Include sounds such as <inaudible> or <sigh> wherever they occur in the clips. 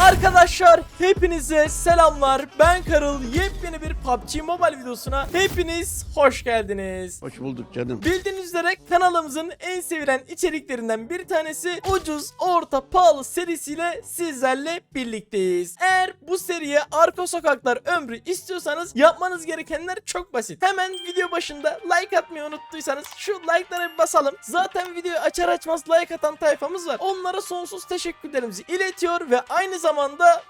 Arkadaşlar hepinize selamlar. Ben Karıl. Yepyeni bir PUBG Mobile videosuna hepiniz hoş geldiniz. Hoş bulduk canım. Bildiğiniz üzere kanalımızın en sevilen içeriklerinden bir tanesi ucuz, orta, pahalı serisiyle sizlerle birlikteyiz. Eğer bu seriye Arka Sokaklar ömrü istiyorsanız yapmanız gerekenler çok basit. Hemen video başında like atmayı unuttuysanız şu like'lara bir basalım. Zaten videoyu açar açmaz like atan tayfamız var. Onlara sonsuz teşekkürlerimizi iletiyor ve aynı zamanda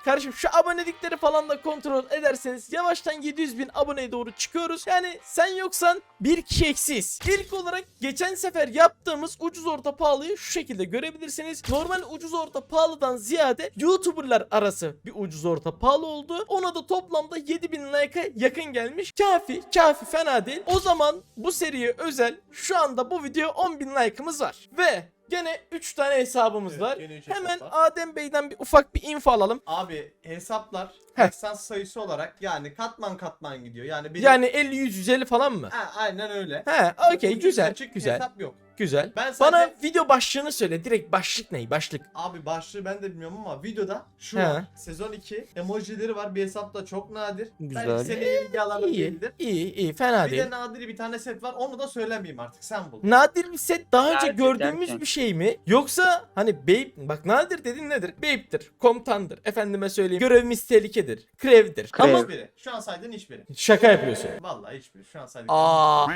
kardeşim şu abonelikleri falan da kontrol ederseniz yavaştan 700 bin aboneye doğru çıkıyoruz. Yani sen yoksan bir kişi eksiz. İlk olarak geçen sefer yaptığımız ucuz orta pahalıyı şu şekilde görebilirsiniz. Normal ucuz orta pahalıdan ziyade YouTuber'lar arası bir ucuz orta pahalı oldu. Ona da toplamda 7000 like'a yakın gelmiş. Kafi, kafi fena değil. O zaman bu seriye özel şu anda bu video 10.000 like'ımız var. Ve gene 3 tane hesabımız Evet, var. Hemen hesap var. Adem Bey'den bir ufak bir info alalım. Abi hesaplar Heh. sayısı olarak yani katman katman gidiyor. Yani benim... Yani 50 100 150 falan mı? Ha, aynen öyle. He, okey güzel. açık Güzel. Hesap yok. Güzel. Ben Bana sadece- video başlığını söyle. Direkt başlık ne? Başlık. Abi başlığı ben de bilmiyorum ama videoda şu He. var. Sezon 2 emojileri var. Bir hesapta çok nadir. Güzel. Belki senin ilgi alanın İyi. değildir. İyi, iyi. Fena Bir değil. de nadir bir tane set var. Onu da söylemeyeyim artık. Sen bul. Nadir bir set daha önce Nadir gördüğümüz derken? bir şey mi? Yoksa hani Babe bak nadir dedin nedir? Babe'dir, komutandır. Efendime söyleyeyim. Görevimiz tehlikedir. Krevdir. Krev. Ama Hiçbiri. Şu an saydığın hiçbiri. şaka yapıyorsun. Vallahi hiçbiri. Şu an saydığın. Aa.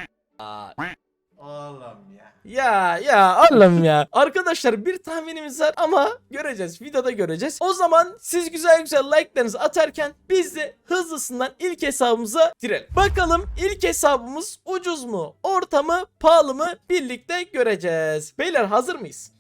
Oğlum ya. Ya ya Allah'ım ya. Arkadaşlar bir tahminimiz var ama göreceğiz. Videoda göreceğiz. O zaman siz güzel güzel like'larınızı atarken biz de hızlısından ilk hesabımıza girelim. Bakalım ilk hesabımız ucuz mu, orta mı, pahalı mı birlikte göreceğiz. Beyler hazır mıyız?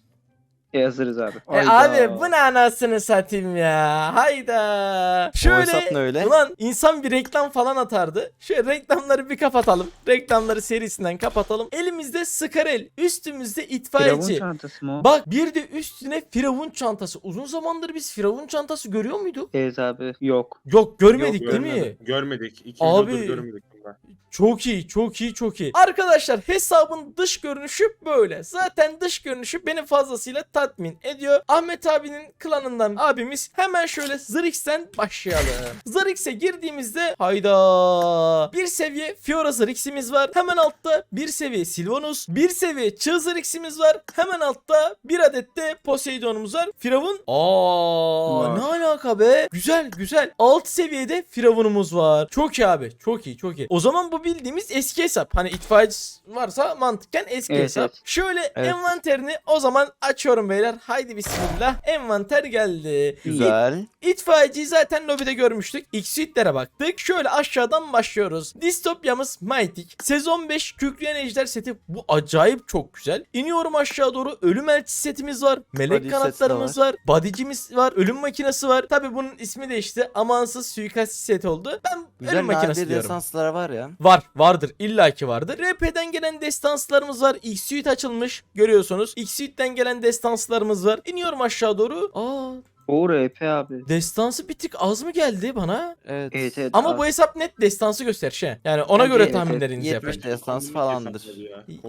E, hazırız abi. E abi bu ne anasını satayım ya. Hayda. Şöyle. öyle? Ulan insan bir reklam falan atardı. Şöyle reklamları bir kapatalım. Reklamları serisinden kapatalım. Elimizde Skarel, üstümüzde Firavun itfaiyeci. çantası mı o? Bak bir de üstüne firavun çantası. Uzun zamandır biz firavun çantası görüyor muyduk? Evet abi yok. Yok görmedik Yok, değil mi? görmedik. Görmedik. İki Abi. Görmedik bunda. Çok iyi, çok iyi, çok iyi. Arkadaşlar hesabın dış görünüşü böyle. Zaten dış görünüşü beni fazlasıyla tatmin ediyor. Ahmet abinin klanından abimiz hemen şöyle Zırix'ten başlayalım. Zırix'e girdiğimizde hayda bir seviye Fiora Zırix'imiz var. Hemen altta bir seviye Sylvanus, bir seviye Çığ Zırix'imiz var. Hemen altta bir adet de Poseidon'umuz var. Firavun Aa ne alaka be? Güzel güzel. Alt seviyede Firavun'umuz var. Çok iyi abi. Çok iyi çok iyi. O zaman bu bildiğimiz eski hesap. Hani itfaiyeci varsa mantıken eski Evet, hesap. evet. Şöyle Evet. envanterini o zaman açıyorum beyler. Haydi bismillah. Envanter geldi. Güzel. İtfaiyeciyi zaten lobide görmüştük. X-Suite'lere baktık. Şöyle aşağıdan başlıyoruz. Distopyamız Mythic. Sezon 5 Kükreyen Ejder seti. Bu acayip çok güzel. İniyorum aşağı doğru. Ölüm elçi setimiz var. Melek Body kanatlarımız var. Body'cimiz var. Ölüm makinesi var. Tabi bunun ismi değişti. Amansız suikast seti oldu. Ben Güzel ölüm makinesi nadir diyorum. desanslar var ya. Var vardır illaki vardır. RP'den gelen destanslarımız var. X-Suite açılmış görüyorsunuz. X-Suite'den gelen destanslarımız var. İniyorum aşağı doğru. Aa O RP abi. destansı bir tık az mı geldi bana? Evet. Evet evet. Ama abi. bu hesap net destansı göster şey. Yani ona Bence göre evet, tahminlerinizi evet. yapın. 70 destans falandır.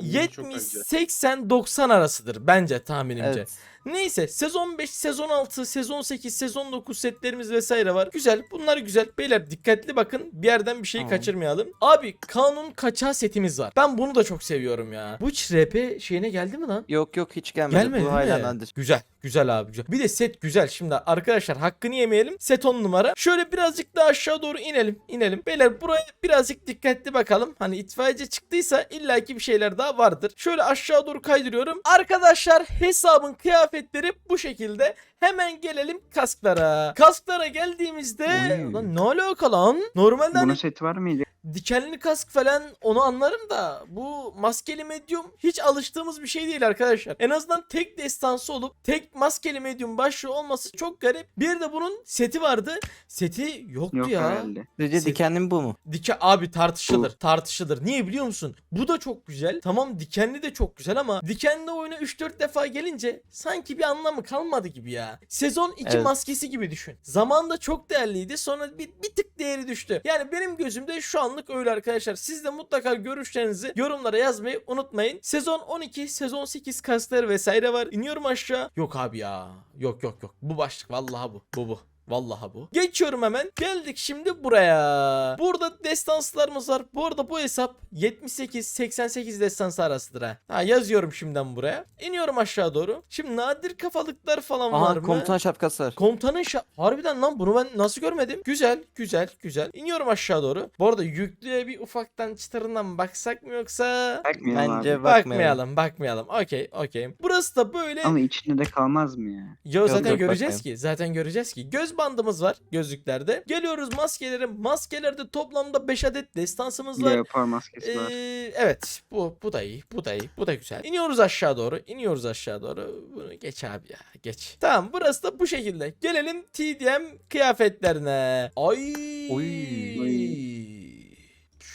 70 80 90 arasıdır bence tahminimce. Evet. Neyse sezon 5, sezon 6, sezon 8, sezon 9 setlerimiz vesaire var. Güzel. Bunlar güzel. Beyler dikkatli bakın. Bir yerden bir şey Tamam. kaçırmayalım. Abi kanun kaçağı setimiz var. Ben bunu da çok seviyorum ya. Bu RP şeyine geldi mi lan? Yok yok hiç gelmedi. Gelmedi Bu hala. Güzel. Güzel abi güzel. Bir de set güzel. Şimdi arkadaşlar hakkını yemeyelim. Set 10 numara. Şöyle birazcık daha aşağı doğru inelim. inelim. Beyler buraya birazcık dikkatli bakalım. Hani itfaiyeci çıktıysa illaki bir şeyler daha vardır. Şöyle aşağı doğru kaydırıyorum. Arkadaşlar hesabın kıyafetleri bu şekilde. Hemen gelelim kasklara. Kasklara geldiğimizde Oy. lan ne alaka lan? Normalde hani Bunun seti var mıydı? dikenli kask falan onu anlarım da bu maskeli medyum hiç alıştığımız bir şey değil arkadaşlar. En azından tek destansı olup tek maskeli medyum başlığı olması çok garip. Bir de bunun seti vardı. Seti yoktu Yok ya. herhalde. Sizce Set- dikenli bu mu? Dike abi tartışılır. Tartışılır. Niye biliyor musun? Bu da çok güzel. Tamam dikenli de çok güzel ama dikenli oyuna 3-4 defa gelince sanki bir anlamı kalmadı gibi ya. Sezon 2 Evet. maskesi gibi düşün. Zamanda çok değerliydi. Sonra bir, bir tık değeri düştü. Yani benim gözümde şu anlık öyle arkadaşlar. Siz de mutlaka görüşlerinizi yorumlara yazmayı unutmayın. Sezon 12, sezon 8 kasları vesaire var. İniyorum aşağı. Yok abi ya. Yok yok yok. Bu başlık vallahi bu. Bu bu. Vallahi bu. Geçiyorum hemen. Geldik şimdi buraya. Burada destanslarımız var. Bu arada bu hesap 78-88 destansı arasıdır ha. Ha yazıyorum şimdiden buraya. İniyorum aşağı doğru. Şimdi nadir kafalıklar falan var Aha mı? komutan şapkası var. Komutanın şa- harbiden lan bunu ben nasıl görmedim? Güzel, güzel, güzel. İniyorum aşağı doğru. Bu arada yüklüye bir ufaktan çıtırından baksak mı yoksa Bakmıyorum Bence abi. bak- Bakmayalım. bakmayalım, bakmayalım. Okey, okey. Burası da böyle Ama içinde de kalmaz mı ya? Yo zaten yok, göreceğiz bakmayın. ki. Zaten göreceğiz ki. Göz bandımız var gözlüklerde. Geliyoruz maskelere. Maskelerde toplamda 5 adet destansımız var. Leopar maskesi var. Ee, evet bu bu da iyi bu da iyi bu da güzel. İniyoruz aşağı doğru iniyoruz aşağı doğru. Bunu geç abi ya geç. Tamam burası da bu şekilde. Gelelim TDM kıyafetlerine. Ay. Oy.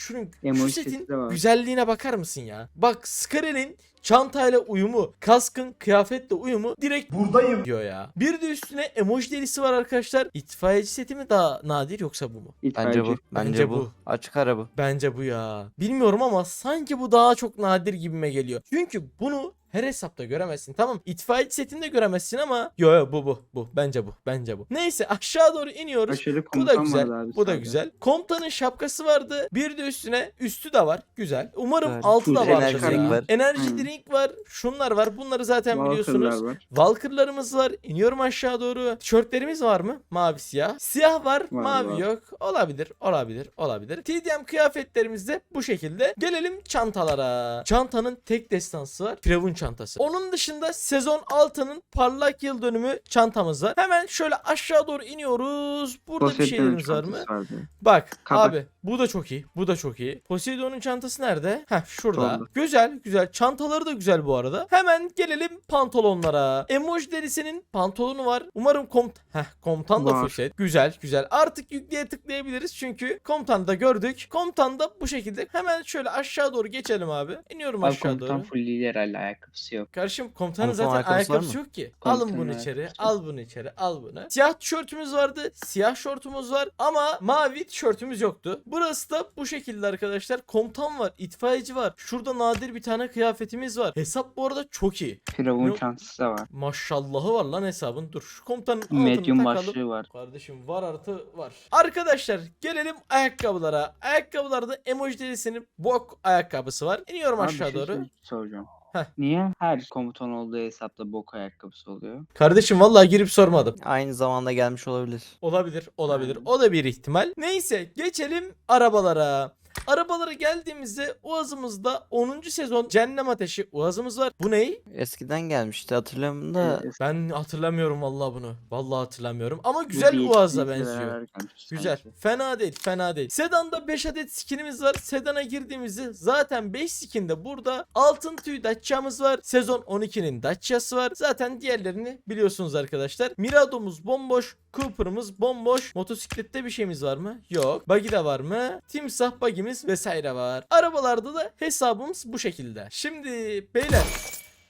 Şunun şu Emoji setin seti de var. güzelliğine bakar mısın ya? Bak Skarel'in çantayla uyumu, kaskın kıyafetle uyumu direkt buradayım diyor ya. Bir de üstüne emoji delisi var arkadaşlar. İtfaiyeci seti mi daha nadir yoksa bu mu? Bence bu. Bence, Bence bu. bu. Açık ara bu. Bence bu ya. Bilmiyorum ama sanki bu daha çok nadir gibime geliyor. Çünkü bunu her hesapta göremezsin. Tamam itfaiyeci setinde göremezsin ama yo yo bu bu bu bence bu bence bu. Neyse aşağı doğru iniyoruz. Bu da komutan güzel. vardı abi. Bu da sağda. güzel. Komutanın şapkası vardı. Bir de üstüne üstü de var. Güzel. Umarım Evet. altı da Full vardır enerji ya. drink var. Enerji Hı. drink var. Şunlar var. Bunları zaten Walker'lar biliyorsunuz. var. Valkırlarımız var. İniyorum aşağı doğru. Tişörtlerimiz var mı? Mavi siyah. Siyah var, mavi var. yok. Olabilir, olabilir, olabilir. TDM kıyafetlerimiz de bu şekilde. Gelelim çantalara. Çantanın tek destansı var. Firavun çantası. Onun dışında sezon 6'nın parlak yıl dönümü çantamız var. Hemen şöyle aşağı doğru iniyoruz. Burada bir Poseidon'un şeylerimiz var mı? vardı. Bak Kapak. abi bu da çok iyi. Bu da çok iyi. Poseidon'un çantası nerede? Heh şurada. Solda. Güzel güzel. Çantaları da güzel bu arada. Hemen gelelim pantolonlara. Emoji derisinin pantolonu var. Umarım komt Heh, komutan da Var. full set. Güzel güzel. Artık yükleye tıklayabiliriz çünkü komutanı da gördük. Komutan da bu şekilde. Hemen şöyle aşağı doğru geçelim abi. İniyorum Abi aşağı komutan doğru. full lider hala ayakkabısı yok. Kardeşim komutanın Komutan zaten ayakkabısı ayakkabısı yok ki. Komutanın Alın bunu içeri. ayakkabısı. Al bunu içeri. Al bunu. Siyah tişörtümüz vardı. Siyah şortumuz var. Ama mavi tişörtümüz yoktu. Burası da bu şekilde arkadaşlar. Komutan var. itfaiyeci var. Şurada nadir bir tane kıyafetimiz var. Hesap bu arada çok iyi. Firavun çantası da var. Maşallahı var lan hesabın. Dur şu komutanın altını Medium takalım. başlığı var. Kardeşim var artı var. Arkadaşlar gelelim ayakkabılara. Ayakkabılarda emoji derisinin bok ayakkabısı var. İniyorum Abi aşağı şey doğru. sor- soracağım. Heh. Niye her komutan olduğu hesapta bok ayakkabısı oluyor? Kardeşim vallahi girip sormadım. Aynı zamanda gelmiş olabilir. Olabilir, olabilir. O da bir ihtimal. Neyse, geçelim arabalara. Arabalara geldiğimizde Uaz'ımızda 10. sezon Cehennem Ateşi Uaz'ımız var. Bu ne? Eskiden gelmişti hatırlıyorum da. Ben hatırlamıyorum vallahi bunu. Vallahi hatırlamıyorum. Ama bu güzel Uaz'la etkinlikle benziyor. Güzel. Fena değil, fena değil. Sedan'da 5 adet skinimiz var. Sedan'a girdiğimizde zaten 5 skinde burada. Altın tüy Dacia'mız var. Sezon 12'nin Dacia'sı var. Zaten diğerlerini biliyorsunuz arkadaşlar. Mirado'muz bomboş. Cooper'ımız bomboş. Motosiklette bir şeyimiz var mı? Yok. Buggy de var mı? Timsah buggy'miz vesaire var. Arabalarda da hesabımız bu şekilde. Şimdi beyler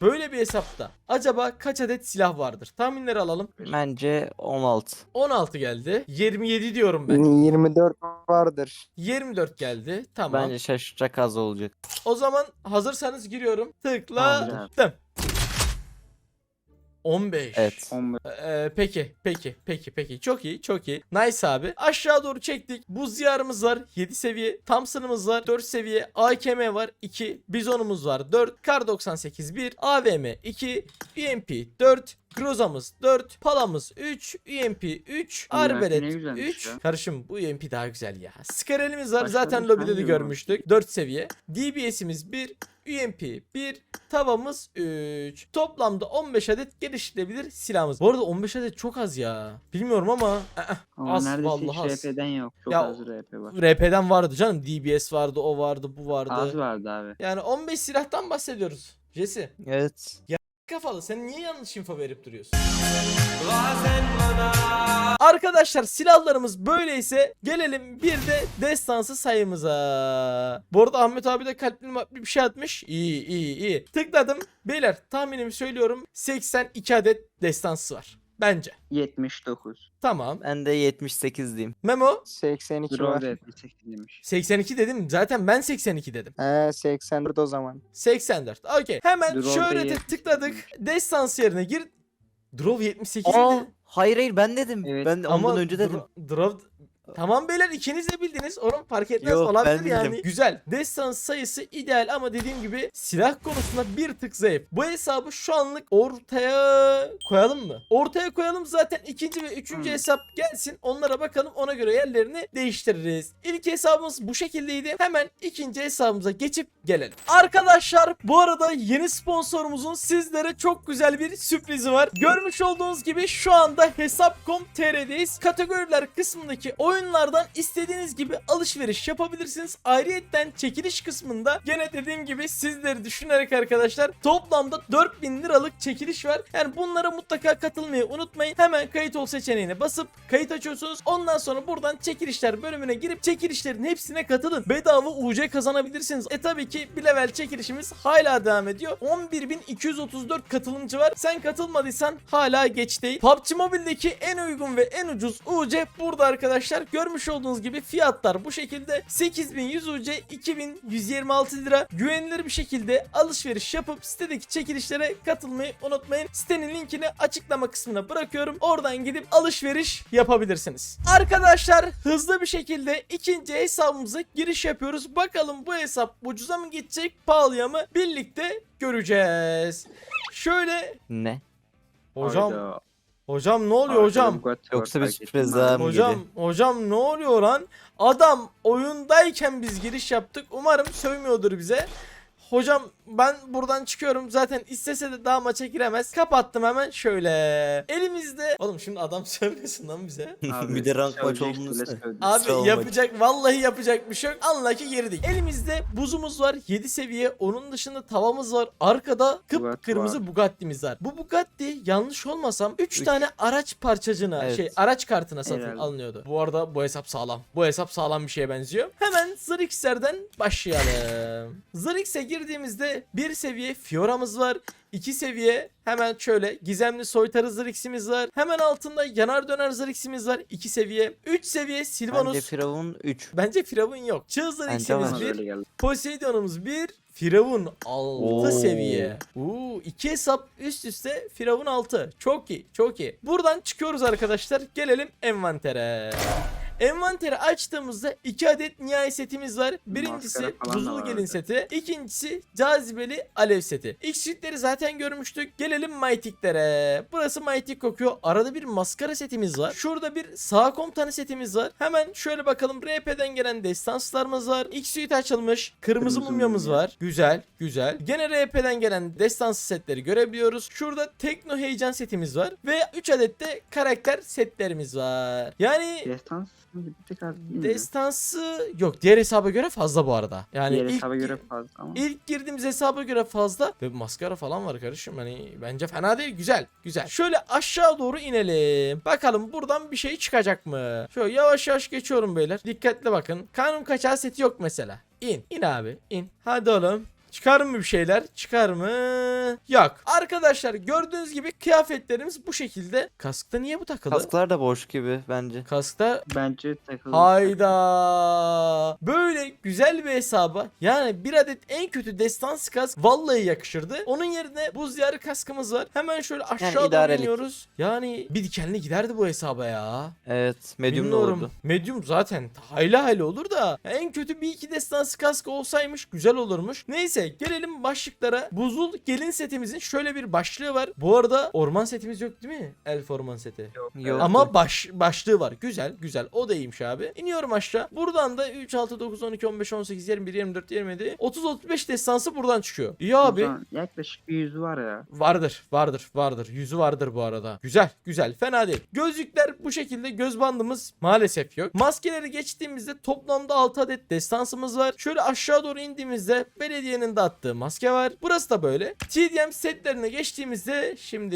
Böyle bir hesapta acaba kaç adet silah vardır? Tahminleri alalım. Bence 16. 16 geldi. 27 diyorum ben. 24 vardır. 24 geldi. Tamam. Bence şaşıracak az olacak. O zaman hazırsanız giriyorum. Tamam, Tıkladım. 15. Evet. 15 Ee, peki, peki, peki, peki. Çok iyi, çok iyi. Nice abi. Aşağı doğru çektik. Buz diyarımız var. 7 seviye. Thompson'ımız var. 4 seviye. AKM var. 2. Bizon'umuz var. 4. Kar 98 1. AVM 2. UMP 4. Groza'mız 4. Pala'mız 3. UMP 3. Bunlar Arbelet ne güzelmiş 3. ya. Karışım bu UMP daha güzel ya. Skarelimiz var. Başka Zaten bir lobide de yok. görmüştük. 4 seviye. DBS'imiz 1. UMP 1. Tavamız 3. Toplamda 15 adet geliştirilebilir silahımız. Bu arada 15 adet çok az ya. Bilmiyorum ama ı-ı, Ama az neredeyse vallahi hiç az. RP'den yok. Çok Ya, az RP var. RP'den vardı canım. DBS vardı, o vardı, bu vardı. Az vardı abi. Yani 15 silahtan bahsediyoruz. Jesse. Evet. Kafalı sen niye yanlış info verip duruyorsun? Arkadaşlar silahlarımız böyleyse gelelim bir de destansı sayımıza. Bu arada Ahmet abi de kalpli bir şey atmış. İyi iyi iyi. Tıkladım. Beyler tahminimi söylüyorum. 82 adet destansı var. Bence. 79. Tamam. Ben de 78 diyeyim. Memo 82 Draw var. da 78 demiş. 82 dedim. Zaten ben 82 dedim. He 84 o zaman. 84. Okey. Hemen Draw de 78 tıkladık. Destans yerine gir. Draw 78 Aa! dedi. Hayır hayır ben dedim. Evet, ben Ama ondan önce dedim. dra- draft Tamam beyler ikiniz de bildiniz. Onun fark etmez Yok, olabilir ben yani. Güzel. Destans sayısı ideal ama dediğim gibi silah konusunda bir tık zayıf. Bu hesabı şu anlık ortaya koyalım mı? Ortaya koyalım zaten ikinci ve üçüncü Hmm. hesap gelsin. Onlara bakalım ona göre yerlerini değiştiririz. İlk hesabımız bu şekildeydi. Hemen ikinci hesabımıza geçip gelelim. Arkadaşlar bu arada yeni sponsorumuzun sizlere çok güzel bir sürprizi var. Görmüş olduğunuz gibi şu anda Hesap.com.tr'deyiz. Kategoriler kısmındaki oyunlardan istediğiniz gibi alışveriş yapabilirsiniz. Ayrıyetten çekiliş kısmında gene dediğim gibi sizleri düşünerek arkadaşlar toplamda 4000 liralık çekiliş var. Yani bunlara mutlaka katılmayı unutmayın. Hemen kayıt ol seçeneğine basıp kayıt açıyorsunuz. Ondan sonra buradan çekilişler bölümüne girip çekilişlerin hepsine katılın. Bedava UC kazanabilirsiniz. E tabii ki bir level çekilişimiz hala devam ediyor. 11.234 katılımcı var. Sen katılmadıysan hala geç değil. PUBG Mobile'deki en uygun ve en ucuz UC burada arkadaşlar. Görmüş olduğunuz gibi fiyatlar bu şekilde. 8100 UC 2126 lira. Güvenilir bir şekilde alışveriş yapıp sitedeki çekilişlere katılmayı unutmayın. Sitenin linkini açıklama kısmına bırakıyorum. Oradan gidip alışveriş yapabilirsiniz. Arkadaşlar hızlı bir şekilde ikinci hesabımıza giriş yapıyoruz. Bakalım bu hesap ucuza mı gidecek pahalıya mı birlikte göreceğiz. Şöyle Ne? hocam Hayda. Hocam ne oluyor hocam? Yoksa bir sürpriz daha mı Hocam geliyor? hocam ne oluyor lan? Adam oyundayken biz giriş yaptık. Umarım sövmüyordur bize. Hocam ben buradan çıkıyorum. Zaten istese de daha maça giremez. Kapattım hemen şöyle. Elimizde. Oğlum şimdi adam <laughs> sövmesin lan bize. Abi, bir de rank maç olduğunu. Abi yapacak vallahi yapacak bir şey yok. Anla ki girdik. Elimizde buzumuz var 7 seviye. Onun dışında tavamız var. Arkada kıpkırmızı var. Bugatti'miz var. Bu Bugatti yanlış olmasam 3 Üç. tane araç parçacığına Evet. şey araç kartına satın Herhalde. alınıyordu. Bu arada bu hesap sağlam. Bu hesap sağlam bir şeye benziyor. Hemen Zırix'lerden başlayalım. Zırix'e girdiğimizde bir seviye Fiora'mız var. 2 seviye hemen şöyle gizemli soytarı zıriximiz var. Hemen altında yanar döner zıriximiz var. 2 seviye. 3 seviye Silvanus. Bence Firavun 3. Bence Firavun yok. Çığ zıriximiz var. bir. Öyle geldi. Poseidon'umuz 1. Firavun 6 Oo. seviye. Uuu 2 hesap üst üste Firavun 6. Çok iyi çok iyi. Buradan çıkıyoruz arkadaşlar. Gelelim envantere. Envanteri açtığımızda 2 adet nihai setimiz var. Birincisi var gelin seti. İkincisi cazibeli alev seti. İlk setleri zaten görmüştük. Gelelim Mytik'lere. Burası Mytik kokuyor. Arada bir maskara setimiz var. Şurada bir sağ komutanı setimiz var. Hemen şöyle bakalım. RP'den gelen destanslarımız var. X suite açılmış. Kırmızı, Kırmızı mumyamız mumya. var. Güzel, güzel. Gene RP'den gelen destansı setleri görebiliyoruz. Şurada tekno heyecan setimiz var. Ve 3 adet de karakter setlerimiz var. Yani Destans bir tık az değil mi? destansı yok. Diğer hesaba göre fazla bu arada. Yani Diğer ilk, hesaba göre fazla ama. ilk girdiğimiz hesaba göre fazla ve maskara falan var kardeşim. Hani bence fena değil. Güzel, güzel. Şöyle aşağı doğru inelim. Bakalım buradan bir şey çıkacak mı? Şöyle yavaş yavaş geçiyorum beyler. Dikkatli bakın. Kanun kaçağı seti yok mesela. İn. İn abi. in. Hadi oğlum. Çıkar mı bir şeyler? Çıkar mı? Yok. Arkadaşlar gördüğünüz gibi kıyafetlerimiz bu şekilde. Kaskta niye bu takılı? Kasklar da boş gibi bence. Kaskta Bence takıldı. Hayda. Böyle güzel bir hesaba yani bir adet en kötü destansı kask vallahi yakışırdı. Onun yerine buz yarı kaskımız var. Hemen şöyle aşağı doğru idarelik. iniyoruz. Yani bir dikenli giderdi bu hesaba ya. Evet. Medium da olurdu. Medium zaten hayli hayli olur da en kötü bir iki destansı kask olsaymış güzel olurmuş. Neyse gelelim başlıklara. Buzul gelin setimizin şöyle bir başlığı var. Bu arada orman setimiz yok değil mi? Elf orman seti. Yok. Ama baş başlığı var. Güzel güzel. O da iyiymiş abi. İniyorum aşağı. Buradan da 3, 6, 9, 12, 15, 18, 21, 24, 27, 30, 35 destansı buradan çıkıyor. İyi abi. Buradan Yaklaşık bir yüzü var ya. Vardır, vardır, vardır. Yüzü vardır bu arada. Güzel, güzel. Fena değil. Gözlükler bu şekilde göz bandımız maalesef yok. Maskeleri geçtiğimizde toplamda 6 adet destansımız var. Şöyle aşağı doğru indiğimizde belediyenin dağıttığı maske var. Burası da böyle. TDM setlerine geçtiğimizde şimdi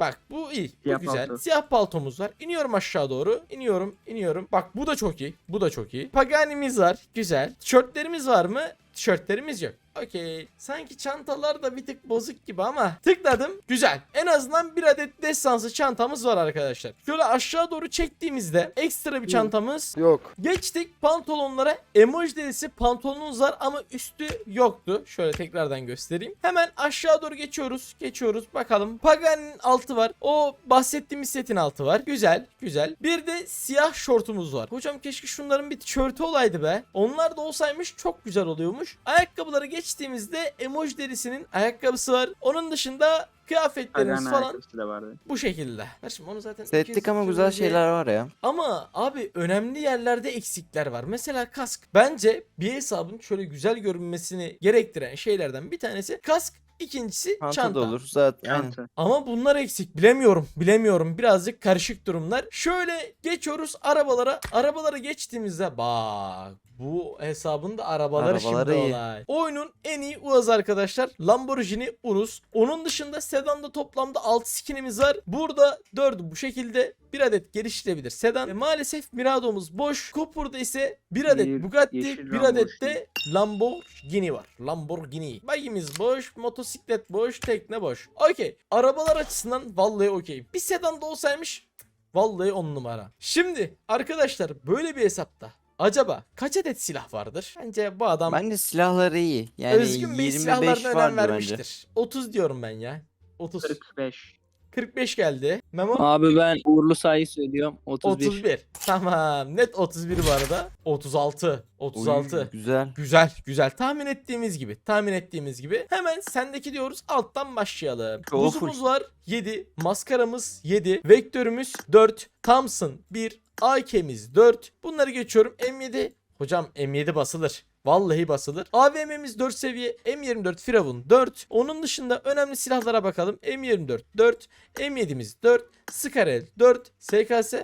bak bu iyi. Bu Siyah güzel. palto. Siyah paltomuz var. İniyorum aşağı doğru. İniyorum, iniyorum. Bak bu da çok iyi. Bu da çok iyi. Pagani'miz var. Güzel. Tişörtlerimiz var mı? Tişörtlerimiz yok. Okey. Sanki çantalar da bir tık bozuk gibi ama tıkladım. Güzel. En azından bir adet destansı çantamız var arkadaşlar. Şöyle aşağı doğru çektiğimizde ekstra bir çantamız Yok. Geçtik pantolonlara. Emoji derisi pantolonunuz var ama üstü yoktu. Şöyle tekrardan göstereyim. Hemen aşağı doğru geçiyoruz. Geçiyoruz. Bakalım. Pagani'nin altı var. O bahsettiğimiz setin altı var. Güzel. Güzel. Bir de siyah şortumuz var. Hocam keşke şunların bir tişörtü olaydı be. Onlar da olsaymış çok güzel oluyormuş. Ayakkabıları geçtiğimizde emoji derisinin ayakkabısı var. Onun dışında kıyafetlerimiz Pagan falan ayakkabısı da vardı. bu şekilde. Kardeşim onu zaten Setlik ikiz- ama güzel ikiz- şeyler var ya. ama abi önemli yerlerde eksikler var. Mesela kask. Bence bir hesabın şöyle güzel görünmesini gerektiren şeylerden bir tanesi kask. ikincisi Çanta, çanta. da olur zaten. aynen. Ama bunlar eksik. Bilemiyorum. Bilemiyorum. Birazcık karışık durumlar. Şöyle geçiyoruz arabalara. Arabalara geçtiğimizde bak bu hesabın da arabaları, Arabaları şimdi iyi. olay. Oyunun en iyi Uaz arkadaşlar. Lamborghini Urus. Onun dışında sedanda toplamda 6 skinimiz var. Burada 4'ü bu şekilde bir adet geliştirebilir sedan. E, maalesef Mirado'muz boş. Cooper'da ise bir adet Bir Bugatti, bir adet de Lamborghini var. Lamborghini. Bagimiz boş, motosiklet boş, tekne boş. Okey. Arabalar açısından vallahi okey. Bir sedan da olsaymış vallahi on numara. Şimdi arkadaşlar böyle bir hesapta acaba kaç adet silah vardır? Bence bu adam Bence silahları iyi. Yani Özgün Bey 25 silahlarına önem vardır bence. vermiştir. 30 diyorum ben ya. 30. 45. 45 geldi. Memo Abi ben uğurlu sayı söylüyorum. 31. 31. Tamam. Net 31 bu arada. 36. 36. Oy, güzel. Güzel güzel tahmin ettiğimiz gibi tahmin ettiğimiz gibi hemen sendeki diyoruz alttan başlayalım. Buzumuz var 7 maskaramız 7 vektörümüz 4 Thompson 1 AK'miz 4 bunları geçiyorum M7 hocam M7 basılır. Vallahi basılır. AVM'miz 4 seviye. M24 Firavun 4. Onun dışında önemli silahlara bakalım. M24 4. M7'miz 4. Skarel 4. SKS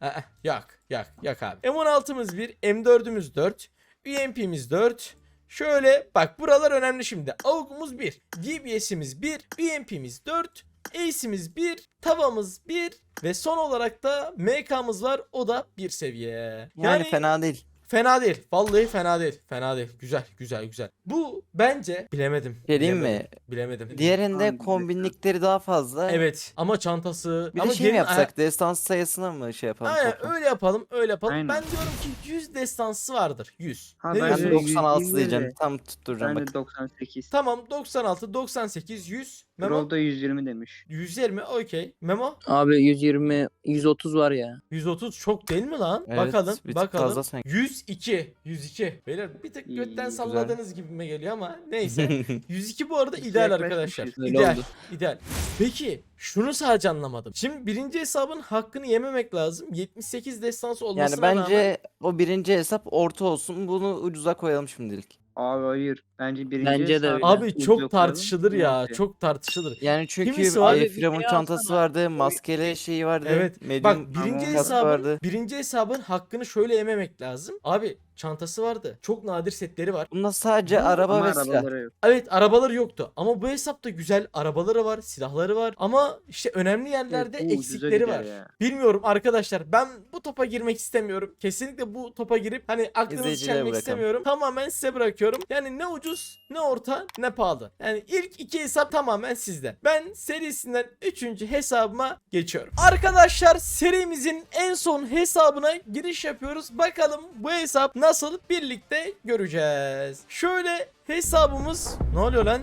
aa, yok yok yok abi. M16'mız 1. M4'ümüz 4. UMP'miz 4. Şöyle bak buralar önemli şimdi. AUG'umuz 1. DBS'imiz 1. UMP'miz 4. Ace'imiz 1. Tavamız 1. Ve son olarak da MK'mız var. O da 1 seviye. Yani, fena değil. Fena değil. Vallahi fena değil. Fena değil. Güzel güzel güzel. Bu bence bilemedim. Şey diyeyim mi? Bilemedim. Diğerinde kombinlikleri daha fazla. Evet ama çantası Bir ama de şey mi yapsak? Destans sayısına mı şey yapalım? Aynen toplam? öyle yapalım öyle yapalım. Aynen. Ben diyorum ki 100 destansı vardır. 100. Ha, ne ben Ben diyorsun? de 96 120 diyeceğim. Tam tutturacağım Ben bak. de 98. Tamam 96, 98, 100. Memo Troll'da 120 demiş. 120 okey. Memo Abi 120 130 var ya. 130 çok değil mi lan? Evet, bakalım bakalım. fazla sanki. 102 102. Beyler bir tık İyi, götten güzel. salladığınız gibime geliyor ama neyse. <laughs> 102 bu arada ideal yaklaşmışız. arkadaşlar. Öyle İdeal. oldu. İdeal. Peki şunu sadece anlamadım. Şimdi birinci hesabın hakkını yememek lazım. 78 destans yani olmasına rağmen. bence o birinci hesap orta olsun. Bunu ucuza koyalım şimdilik. Abi hayır. Bence birinci Bence de öyle. Abi çok tartışılır ya. Çok tartışılır. Yani çünkü Kimisi var- Firavun çantası vardı, maskeli şeyi vardı. Evet. Medium Bak birinci hesabın vardı. birinci hesabın hakkını şöyle yememek lazım. Abi çantası vardı. Çok nadir setleri var. Bunda sadece Bu- araba ve silah. yok. Evet arabaları yoktu ama bu hesapta güzel arabaları var, silahları var ama işte önemli yerlerde Evet, eksikleri var. ya. Bilmiyorum arkadaşlar ben bu topa girmek istemiyorum. Kesinlikle bu topa girip hani aklınızı çelmek istemiyorum. Tamamen size bırakıyorum. Yani ne ucuz, ne orta, ne pahalı. Yani ilk iki hesap tamamen sizde. Ben serisinden üçüncü hesabıma geçiyorum. Arkadaşlar serimizin en son hesabına giriş yapıyoruz. Bakalım bu hesap nasıl birlikte göreceğiz. Şöyle hesabımız ne oluyor lan?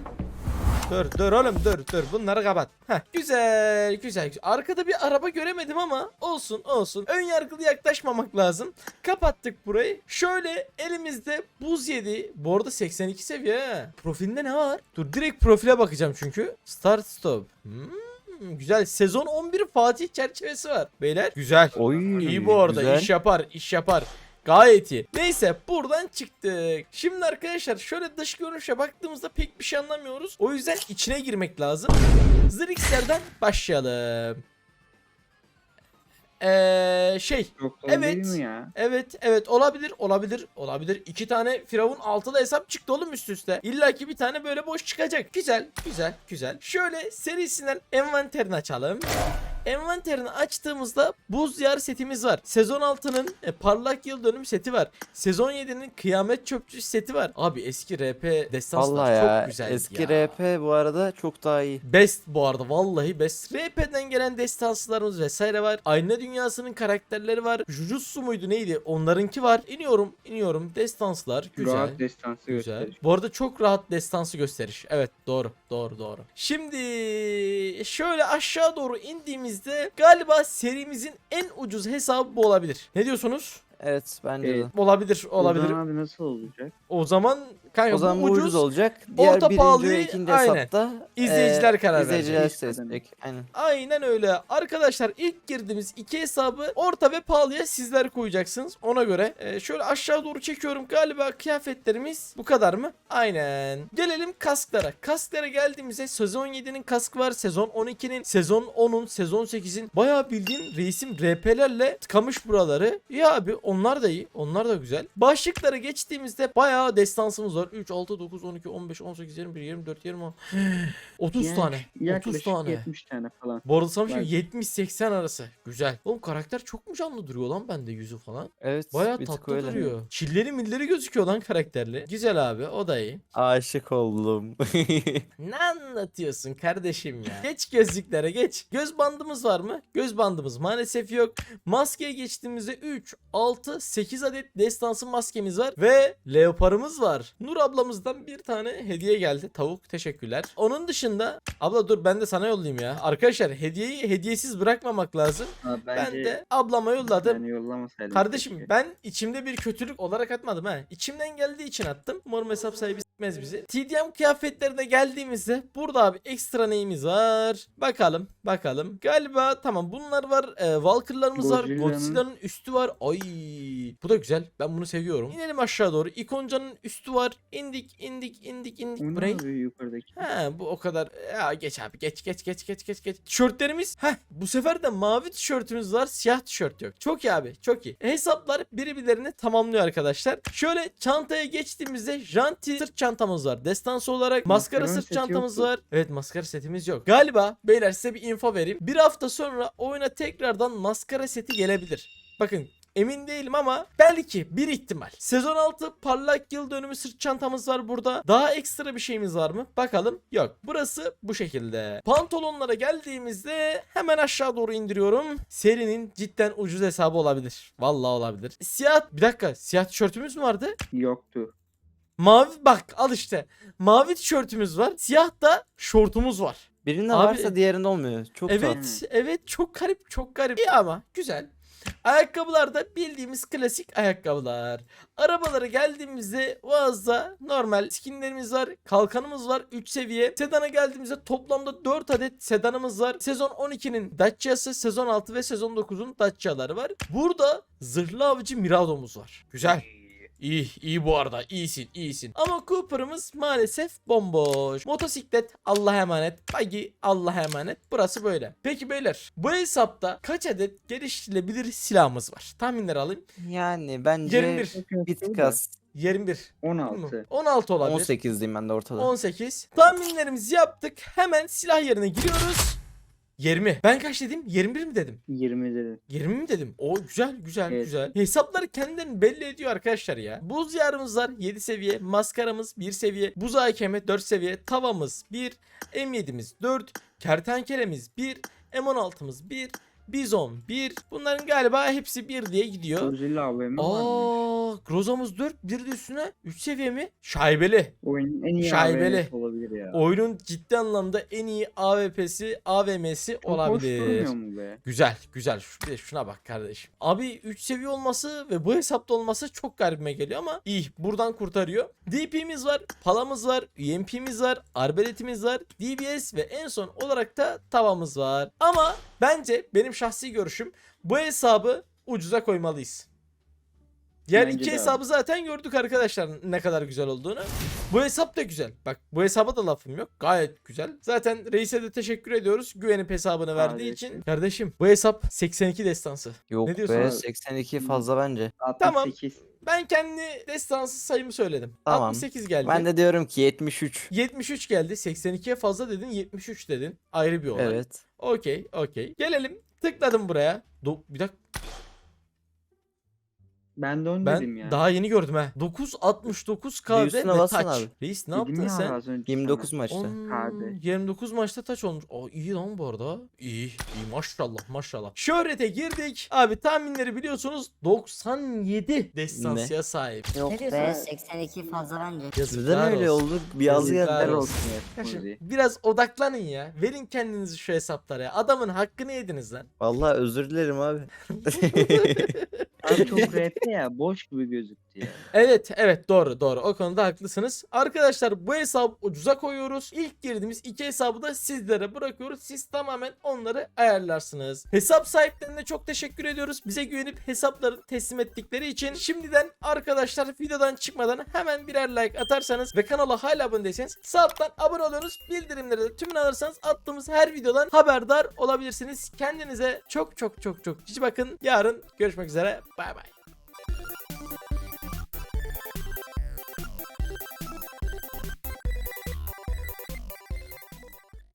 Dur dur oğlum dur dur bunları kapat. Heh, güzel güzel güzel. Arkada bir araba göremedim ama olsun olsun. Ön yargılı yaklaşmamak lazım. Kapattık burayı. Şöyle elimizde buz yedi. Bu arada 82 seviye. Profilinde ne var? Dur direkt profile bakacağım çünkü. Start stop. Hmm, güzel. Sezon 11 Fatih çerçevesi var. Beyler güzel. Oy. İyi bu arada güzel. iş yapar iş yapar. Gayet iyi. Neyse buradan çıktık. Şimdi arkadaşlar şöyle dış görünüşe baktığımızda pek bir şey anlamıyoruz. O yüzden içine girmek lazım. Zırix'lerden başlayalım. Eee şey Evet. değil mi ya? Evet evet olabilir olabilir olabilir. İki tane Firavun altılı hesap çıktı oğlum üst üste. İlla ki bir tane böyle boş çıkacak. Güzel güzel güzel. Şöyle serisinden envanterini açalım. Envanterini açtığımızda buz diyar setimiz var. Sezon 6'nın e, parlak yıl dönüm seti var. Sezon 7'nin kıyamet çöpçü seti var. Abi eski RP destansı Vallahi çok güzel eski ya. RP bu arada çok daha iyi. Best bu arada vallahi best. RP'den gelen destanslarımız vesaire var. Ayna dünyasının karakterleri var. Jujutsu muydu neydi? Onlarınki var. İniyorum, iniyorum. Destanslar güzel. Rahat destansı Güzel. gösterir. Bu arada çok rahat destansı gösteriş. Evet doğru doğru doğru. Şimdi şöyle aşağı doğru indiğimizde galiba serimizin en ucuz hesabı bu olabilir. Ne diyorsunuz? Evet bence de. Evet. Olabilir olabilir. Ozan abi nasıl olacak? O zaman kanka O zaman bu ucuz. ucuz olacak. Diğer orta birinci pahalıyı- ve ikinci aynen. hesapta İzleyiciler eee, karar izleyiciler verecek. seçecek. Aynen. Aynen öyle. Arkadaşlar ilk girdiğimiz iki hesabı orta ve pahalıya sizler koyacaksınız. Ona göre e, şöyle aşağı doğru çekiyorum. Galiba kıyafetlerimiz bu kadar mı? Aynen. Gelelim kasklara. Kasklara geldiğimizde sezon 7'nin kaskı var. Sezon 12'nin, sezon 10'un, sezon 8'in bayağı bildiğin reisim RP'lerle tıkamış buraları. İyi abi onlar da iyi. Onlar da güzel. Başlıklara geçtiğimizde bayağı destansımız var. 3, 6, 9, 12, 15, 18, 21, 24, 26. 30 Yani tane. 30 Yaklaşık tane. 70 tane falan. Bu arada bir şey Var. 70-80 arası. Güzel. Oğlum karakter çok mu canlı duruyor lan bende yüzü falan? Evet. Bayağı tatlı öyle. duruyor. Çilleri milleri gözüküyor lan karakterli. Güzel abi o da iyi. Aşık oldum. <laughs> Ne anlatıyorsun kardeşim ya? Geç gözlüklere geç. Göz bandımız var mı? Göz bandımız maalesef yok. Maskeye geçtiğimizde 3, 6, 8 adet destansı maskemiz var. Ve leoparımız var. Nur ablamızdan bir tane hediye geldi. Tavuk teşekkürler. Onun dışında abla dur ben de sana yollayayım ya. Arkadaşlar hediyeyi hediyesiz bırakmamak lazım. Abi Ben de ablama yolladım. yani. Kardeşim keşke. ben içimde bir kötülük olarak atmadım ha. İçimden geldiği için attım. Umarım hesap sahibi s**mez bizi. TDM kıyafetlerine geldiğimizde burada abi ekstra neyimiz var? Bakalım bakalım. Galiba tamam bunlar var. Ee, Valkyr'larımız var. Godzilla'nın üstü var. Ay bu da güzel. Ben bunu seviyorum. İnelim aşağı doğru. İkonca'nın üstü var. İndik indik indik indik. O ne Burayı. abi yukarıdaki? He bu o kadar. Ya geç abi geç geç geç geç geç geç. Tişörtlerimiz. Heh bu sefer de mavi tişörtümüz var. Siyah tişört yok. Çok iyi abi çok iyi. Hesaplar birbirlerini tamamlıyor arkadaşlar. Şöyle çantaya geçtiğimizde janti sırt çantamız var. Destansı olarak maskara Maskara sırt çantamız yoktu. var. Evet maskara setimiz yok. Galiba beyler size bir info vereyim. Bir hafta sonra oyuna tekrardan maskara seti gelebilir. Bakın Emin değilim ama belki bir ihtimal. Sezon 6 parlak yıl dönümü sırt çantamız var burada. Daha ekstra bir şeyimiz var mı? Bakalım. Yok. Burası bu şekilde. Pantolonlara geldiğimizde hemen aşağı doğru indiriyorum. Serinin cidden ucuz hesabı olabilir. Vallahi olabilir. Siyah bir dakika. Siyah tişörtümüz mü vardı? Yoktu. Mavi bak al işte. Mavi tişörtümüz var. Siyah da şortumuz var. Birinde Abi- varsa diğerinde olmuyor. Çok Evet, tatlı. evet çok garip, çok garip. İyi ama güzel. Ayakkabılar da bildiğimiz klasik ayakkabılar. Arabalara geldiğimizde Vaz'da normal skinlerimiz var, kalkanımız var 3 seviye. Sedana geldiğimizde toplamda 4 adet sedanımız var. Sezon 12'nin Dacia'sı, sezon 6 ve sezon 9'un Dacia'ları var. Burada zırhlı avcı Mirado'muz var. Güzel. İyi, iyi bu arada. İyisin, iyisin. Ama Cooper'ımız maalesef bomboş. Motosiklet Allah'a emanet. Buggy Allah'a emanet. Burası böyle. Peki beyler, bu hesapta kaç adet geliştirilebilir silahımız var? Tahminleri alayım. Yani bence 21. bir tık az. 21. 16. 16 olabilir. 18 diyeyim ben de ortada. 18. Tahminlerimizi yaptık. Hemen silah yerine giriyoruz. 20. Ben kaç dedim? 21 mi dedim? 20 dedi. 20 mi dedim? O güzel güzel Evet. güzel. Hesapları kendilerini belli ediyor arkadaşlar ya. Buz yarımız var 7 seviye. Maskaramız 1 seviye. Buz AKM 4 seviye. Tavamız 1. M7'miz 4. Kertenkelemiz 1. M16'mız 1. Bizon 1. Bunların galiba hepsi 1 diye gidiyor. Godzilla AVM varmış. Aa, Groza'mız 4. Bir de üstüne 3 seviye mi? Şaibeli. Oyunun en iyi Şaibeli. AVM'si olabilir ya. Oyunun ciddi anlamda en iyi AWP'si, AVM'si Çok hoş olabilir. durmuyor mu be? Güzel güzel Şu- bir de şuna bak kardeşim. Abi 3 seviye olması ve bu hesapta olması çok garibime geliyor ama iyi buradan kurtarıyor. DP'miz var, palamız var, UMP'miz var, arbeletimiz var, DBS ve en son olarak da tavamız var. Ama bence benim şahsi görüşüm bu hesabı ucuza koymalıyız. Diğer Bence iki de abi. hesabı zaten gördük arkadaşlar ne kadar güzel olduğunu. Bu hesap da güzel. Bak bu hesaba da lafım yok. Gayet güzel. Zaten reise de teşekkür ediyoruz. Güvenip hesabını verdiği Kardeşim. için. Kardeşim bu hesap 82 destansı. Yok Ne diyorsun be abi? 82 fazla bence. Tamam. 68. Ben kendi destansı sayımı söyledim. Tamam. 68 geldi. Ben de diyorum ki 73. 73 geldi. 82'ye fazla dedin. 73 dedin. Ayrı bir olay. Evet. Okey, okey. Gelelim. Tıkladım buraya. Do- bir dakika. Ben de onu Ben dedim ya. daha yeni gördüm ha. 969 Bir KD üstüne ve taç. abi. Reis ne Dedim yaptın ya sen? az önce 29 sana. maçta. On- KD. 29 maçta taç olmuş. Aa, iyi lan bu arada. İyi, iyi maşallah maşallah. Şöhrete girdik. Abi tahminleri biliyorsunuz 97 destansıya sahip. Yok Ne be diyorsun? 82 fazla bence. Yazıklar Neden öyle olsun. oldu? Bir yazı Yazıklar geldi. olsun. olsun ya. Biraz odaklanın ya. Verin kendinizi şu hesaplara ya. Adamın hakkını yediniz lan. Vallahi özür dilerim abi. <laughs> Abi çok RP ya boş gibi gözüktü ya. Evet evet doğru doğru o konuda haklısınız. Arkadaşlar bu hesabı ucuza koyuyoruz. İlk girdiğimiz iki hesabı da sizlere bırakıyoruz. Siz tamamen onları ayarlarsınız. Hesap sahiplerine çok teşekkür ediyoruz. Bize güvenip hesapları teslim ettikleri için. Şimdiden arkadaşlar videodan çıkmadan hemen birer like atarsanız ve kanala hala abone değilseniz sağ abone oluyorsunuz. Bildirimleri de tümünü alırsanız attığımız her videodan haberdar olabilirsiniz. Kendinize çok çok çok çok cici bakın. Yarın görüşmek üzere. Bay bay. え?